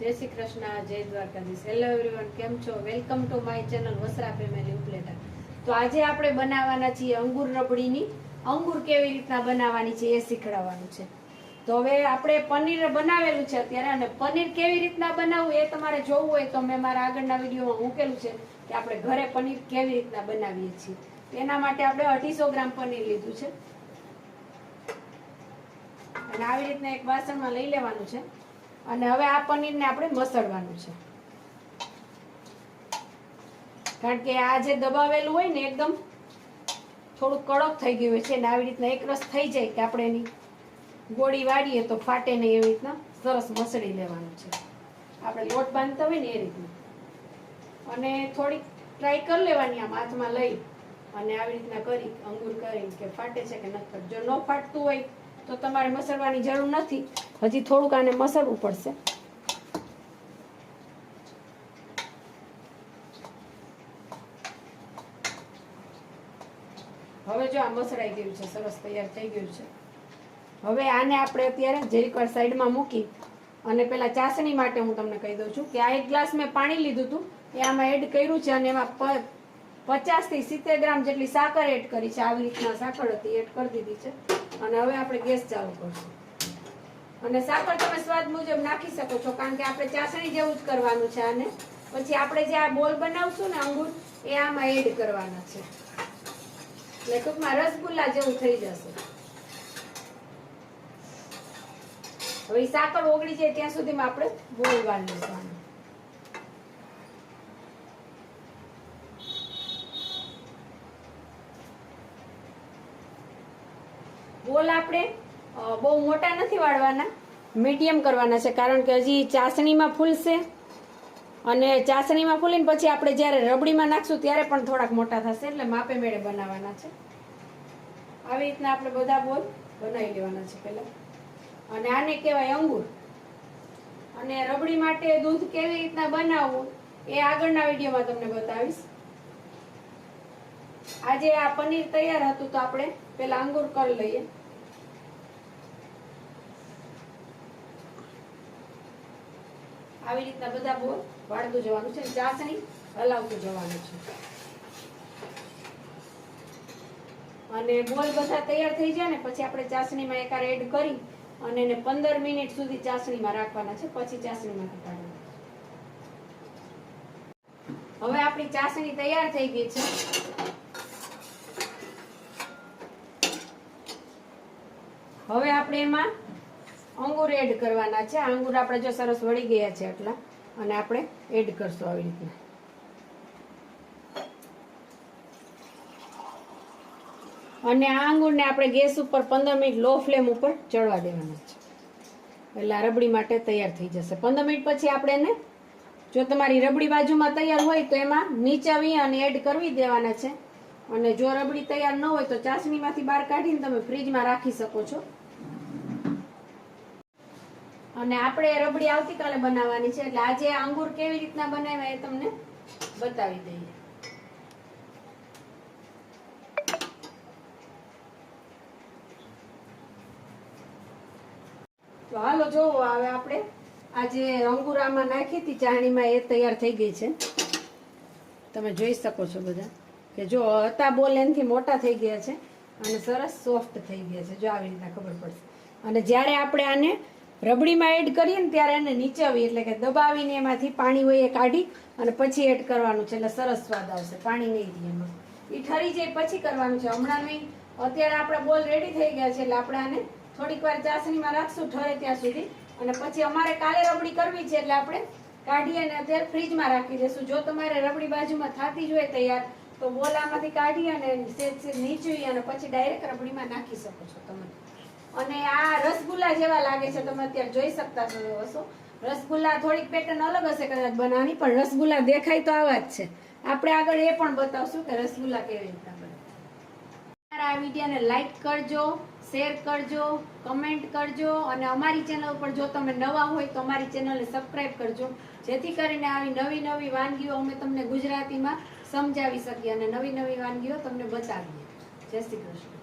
જય શ્રી કૃષ્ણ, જય Dwarkadhish. Hello everyone કેમ છો? Welcome to my channel Vasra family Upleta. તો આજે આપણે બનાવવાના છીએ અંગુર રબડીની. અંગુર કેવી રીતના બનાવવાની છે એ શીખડાવવાનું છે. તો હવે આપણે પનીર બનાવેલું છે અત્યારે, અને પનીર કેવી રીતના બનાવવું એ તમારે જોવું હોય તો મેં મારા આગળના વિડીયોમાં મૂકેલું છે કે આપણે ઘરે પનીર કેવી રીતના બનાવીએ છીએ. એના માટે આપણે અઢીસો ગ્રામ પનીર લીધું છે. અને આવી રીતના એક વાસણમાં લઈ લેવાનું છે. અને હવે આ પનીરને આપણે મસળવાનું છે. કારણ કે આ જે દબાવેલું હોય ને એકદમ થોડું કડક થઈ ગયું હોય છે ને આવી રીતના એક રસ થઈ જાય કે આપણે એની ગોળી વાળીએ તો ફાટે નહીં એવી રીતના સરસ મસળી લેવાનું છે. આપણે લોટ બાંધતા હોય ને એ રીતના. અને થોડીક ટ્રાય કરી લેવાની આમ હાથમાં લઈ અને આવી રીતના કરી, અંગુર કરીને કે ફાટે છે કે નથી જો ન ફાટતું હોય તો તમારે મસળવાની જરૂર નથી. હજી થોડુંક આને મસળવું પડશે. હવે જો આ મસળાઈ ગયું છે સરસ તૈયાર થઈ ગયું છે. હવે આને આપણે અત્યારે જરીક વાર સાઈડમાં મૂકી અને પેલા ચાસણી માટે હું તમને કહી દઉં છું કે આ એક ગ્લાસ મેં પાણી લીધું હતું એ આમાં એડ કર્યું છે અને એમાં પચાસથી સિત્તેર ગ્રામ જેટલી સાકર એડ કરી છે. આવી રીતના સાકર હતી એડ કરી દીધી છે. અને હવે આપણે ગેસ ચાલુ કરશું. અને સાકર તમે સ્વાદ મુજબ નાખી શકો છો, કારણ કે આપણે ચાસણી જેવું જ કરવાનું છે આને. પછી આપણે જે આ બોલ બનાવશું ને અંગુર એ આમાં એડ કરવાના છે. એટલે ટૂંકમાં રસગુલ્લા જેવું થઈ જશે. હવે સાકર ઓગળી જાય ત્યાં સુધીમાં આપણે બોલવાનું છે બોલ આપણે બહુ મોટા નથી વાળવાના. મીડિયમ કરવાના છે, કારણ કે હજી ચાસણીમાં ફૂલશે. અને ચાસણીમાં ફૂલીને પછી આપણે જ્યારે રબડીમાં નાખશું ત્યારે પણ થોડાક મોટા થશે, એટલે માપે મેળે બનાવવાના છે. આવી રીતના આપણે બધા બોલ બનાવી લેવાના છે પહેલા. અને આને કહેવાય અંગુર. અને રબડી માટે દૂધ કેવી રીતના બનાવવું એ આગળના વિડીયોમાં તમને બતાવીશ. આજે આ પનીર તૈયાર હતું તો આપણે પહેલાં અંગુર કરી લઈએ. આવી રીતના બધા બોલ વાળતું જવાનું છે ચાસણી હલાવતું જવાનું છે. અને બોલ બધા તૈયાર થઈ જાય ને પછી આપણે ચાસણીમાં એકાર એડ કરી અને એને પંદર મિનિટ સુધી ચાસણીમાં રાખવાના છે, પછી ચાસણીમાં ઘટાડવાના હવે આપણી ચાસણી તૈયાર થઈ ગઈ છે. હવે આપણે એમાં અંગુર એડ કરવાના છે. અંગુર આપણે જો સરસ વળી ગયા છે એટલા અને આપણે એડ કરશું આવી રીતના અને આ અંગુરને આપણે ગેસ ઉપર પંદર મિનિટ લો ફ્લેમ ઉપર ચડવા દેવાના છે. એટલે આ રબડી માટે તૈયાર થઈ જશે. પંદર મિનિટ પછી આપણે એને, જો તમારી રબડી બાજુમાં તૈયાર હોય તો એમાં નીચાવી અને એડ કરવી દેવાના છે. અને જો રબડી તૈયાર ન હોય તો ચાસણીમાંથી બહાર કાઢીને તમે ફ્રીજમાં રાખી શકો છો. અને આપણે રબડી આવતીકાલે બનાવવાની છે, એટલે આજે આ અંગુર કેવી રીતના બનાવ્યા એ તમને બતાવી દઈએ. તો હાલો જોવો હવે આપણે. આજે અંગુરામાં નાખી હતી, ચાણીમાં એ તૈયાર થઈ ગઈ છે. તમે જોઈ શકો છો બધા કે જો હતા બોલ એનાથી મોટા થઈ ગયા છે અને સરસ સોફ્ટ થઈ ગયા છે, જો આવી રીતના ખબર પડશે. અને જ્યારે આપણે આને રબડીમાં એડ કરીએ ને ત્યારે એને નીચેવી, એટલે કે દબાવીને એમાંથી પાણી હોય એ કાઢી અને પછી એડ કરવાનું છે, એટલે સરસ સ્વાદ આવશે. પાણી નહીં દે એમાં. એ ઠરી જાય, પછી કરવાનું છે. હમણાં નહીં, અત્યારે આપણા બોલ રેડી થઈ ગયા છે, એટલે આપણે આને થોડીક વાર ચાસણીમાં રાખશું, ઠરે ત્યાં સુધી. અને પછી અમારે કાલે રબડી કરવી છે, એટલે આપણે કાઢી અને અત્યારે ફ્રીજમાં રાખી દઈશું. જો તમારે રબડી બાજુમાં થતી જ હોય તૈયાર, તો બોલામાંથી કાઢી અને સેજ સેજ નીચવી અને પછી ડાયરેક્ટ રબડીમાં નાખી શકો છો તમે. અને આ રસગુલ્લા જેવા લાગે છે, તમે અત્યારે જોઈ શકતા હશો. રસગુલ્લા થોડીક પેટર્ન અલગ હશે કદાચ બનાવવાની, પણ રસગુલ્લા દેખાય તો આવા જ છે. આપણે આગળ એ પણ બતાવશું કે રસગુલ્લા કેવી રીતના બને. આ વિડીયોને લાઈક કરજો શેર કરજો કમેન્ટ કરજો, અને અમારી ચેનલ ઉપર જો તમે નવા હોય તો અમારી ચેનલને સબસ્ક્રાઈબ કરજો. જેથી કરીને આવી નવી નવી વાનગીઓ અમે તમને ગુજરાતીમાં સમજાવી શકીએ અને નવી નવી વાનગીઓ તમને બતાવીએ. જય શ્રી કૃષ્ણ.